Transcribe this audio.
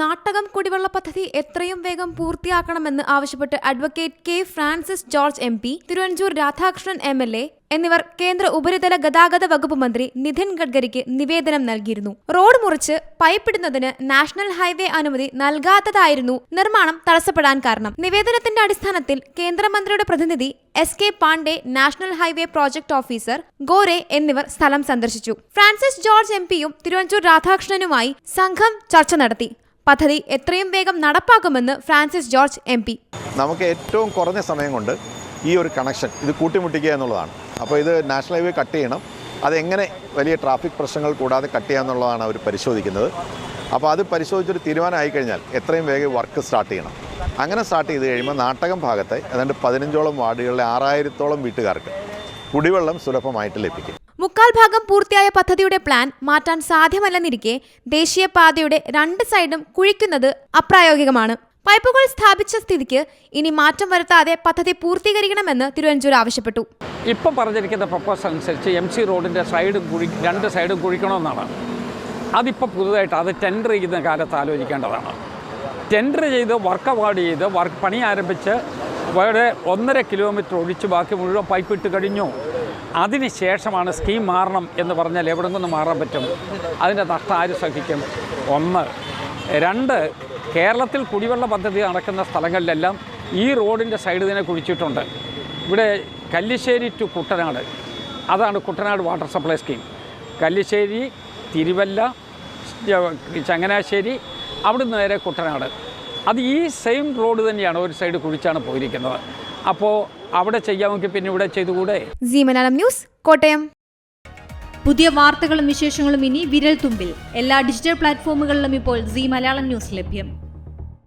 നാട്ടകം കുടിവെള്ള പദ്ധതി എത്രയും വേഗം പൂർത്തിയാക്കണമെന്ന് ആവശ്യപ്പെട്ട് advocate K Francis George M P Thiruvanchoor Radhakrishnan M L A എന്നിവർ കേന്ദ്ര ഉപരിതല ഗതാഗത വകുപ്പ് മന്ത്രി നിതിൻ ഗഡ്കരിക്ക് നിവേദനം നൽകിയിരുന്നു. റോഡ് മുറിച്ച് പൈപ്പിടുന്നതിന് നാഷണൽ ഹൈവേ അനുമതി നൽകാത്തതായിരുന്നു നിർമ്മാണം തടസ്സപ്പെടാൻ കാരണം. നിവേദനത്തിന്റെ അടിസ്ഥാനത്തിൽ കേന്ദ്രമന്ത്രിയുടെ പ്രതിനിധി S K Pandey national highway project officer Gore എന്നിവർ സ്ഥലം സന്ദർശിച്ചു. ഫ്രാൻസിസ് ജോർജ് എം പിയും തിരുവഞ്ചൂർ രാധാകൃഷ്ണനുമായി സംഘം ചർച്ച നടത്തി. പദ്ധതി എത്രയും വേഗം നടപ്പാക്കുമെന്ന് ഫ്രാൻസിസ് ജോർജ് എം പി. നമുക്ക് ഏറ്റവും കുറഞ്ഞ സമയം കൊണ്ട് ഈ ഒരു കണക്ഷൻ ഇത് കൂട്ടിമുട്ടിക്കുക എന്നുള്ളതാണ്. അപ്പോൾ ഇത് നാഷണൽ ഹൈവേ കട്ട് ചെയ്യണം. അതെങ്ങനെ വലിയ ട്രാഫിക് പ്രശ്നങ്ങൾ കൂടാതെ കട്ട് ചെയ്യുക എന്നുള്ളതാണ് അവർ പരിശോധിക്കുന്നത്. അപ്പോൾ അത് പരിശോധിച്ചൊരു തീരുമാനമായി കഴിഞ്ഞാൽ എത്രയും വേഗം വർക്ക് സ്റ്റാർട്ട് ചെയ്യണം. അങ്ങനെ സ്റ്റാർട്ട് ചെയ്ത് കഴിയുമ്പോൾ നാട്ടകം ഭാഗത്തെ ഏതാണ്ട് പതിനഞ്ചോളം വാർഡുകളിലെ ആറായിരത്തോളം വീട്ടുകാർക്ക് കുടിവെള്ളം സുലഭമായിട്ട് ലഭിക്കും. മുക്കാൽ ഭാഗം പൂർത്തിയായ പദ്ധതിയുടെ പ്ലാൻ മാറ്റാൻ സാധ്യമല്ലെന്നിരിക്കെ ദേശീയപാതയുടെ രണ്ട് സൈഡും കുഴിക്കുന്നത് അപ്രായോഗികമാണ്. പൈപ്പുകൾ സ്ഥാപിച്ച സ്ഥിതിക്ക് ഇനി മാറ്റം വരുത്താതെ പദ്ധതി പൂർത്തീകരിക്കണമെന്ന് തിരുവഞ്ചൂർ ആവശ്യപ്പെട്ടു. ഇപ്പം പറഞ്ഞിരിക്കുന്ന പ്രപ്പോസൽ അനുസരിച്ച് എം സി റോഡിന്റെ സൈഡും രണ്ട് സൈഡും കുഴിക്കണമെന്നാണ്. അതിപ്പോൾ പുതുതായിട്ട് അത് ടെൻഡർ ചെയ്യുന്ന കാലത്ത് ആലോചിക്കേണ്ടതാണ്. ടെൻഡർ ചെയ്ത് വർക്ക് അവാർഡ് ചെയ്ത് വർക്ക് പണി ആരംഭിച്ച് വേറെ ഒന്നര കിലോമീറ്റർ ഒഴിച്ച് ബാക്കി മുഴുവൻ പൈപ്പ് ഇട്ട് കഴിഞ്ഞു. അതിന് ശേഷമാണ് സ്കീം മാറണം എന്ന് പറഞ്ഞാൽ എവിടെ നിന്ന് മാറാൻ പറ്റും? അതിന്റെ നഷ്ടം ആര് സഹിക്കും? ഒന്ന്. രണ്ട് കേരളത്തിൽ കുടിവെള്ള പദ്ധതി നടക്കുന്ന സ്ഥലങ്ങളിലെല്ലാം ഈ റോഡിന്റെ സൈഡ് തന്നെ കുഴിച്ചിട്ടുണ്ട്. ഇവിടെ കല്ലിശ്ശേരി ടു കുട്ടനാട്. അതാണ് Kuttanad water supply scheme. Kallissery Thiruvalla Changanassery അവിടുന്ന് നേരെ കുട്ടനാട്. അത് ഈ സെയിം റോഡ് തന്നെയാണ് ഒരു സൈഡ് കുഴിച്ചാണ് പോയിരിക്കുന്നത്. അപ്പോൾ അവിടെ ചെയ്യാമെങ്കിൽ പിന്നെ ഇവിടെ ചെയ്തുകൂടെ? മലയാളം ന്യൂസ് കോട്ടയം. പുതിയ വാർത്തകളും വിശേഷങ്ങളും ഇനി വിരൽ തുമ്പിൽ. എല്ലാ ഡിജിറ്റൽ പ്ലാറ്റ്ഫോമുകളിലും ഇപ്പോൾ സി മലയാളം ന്യൂസ് ലഭ്യം.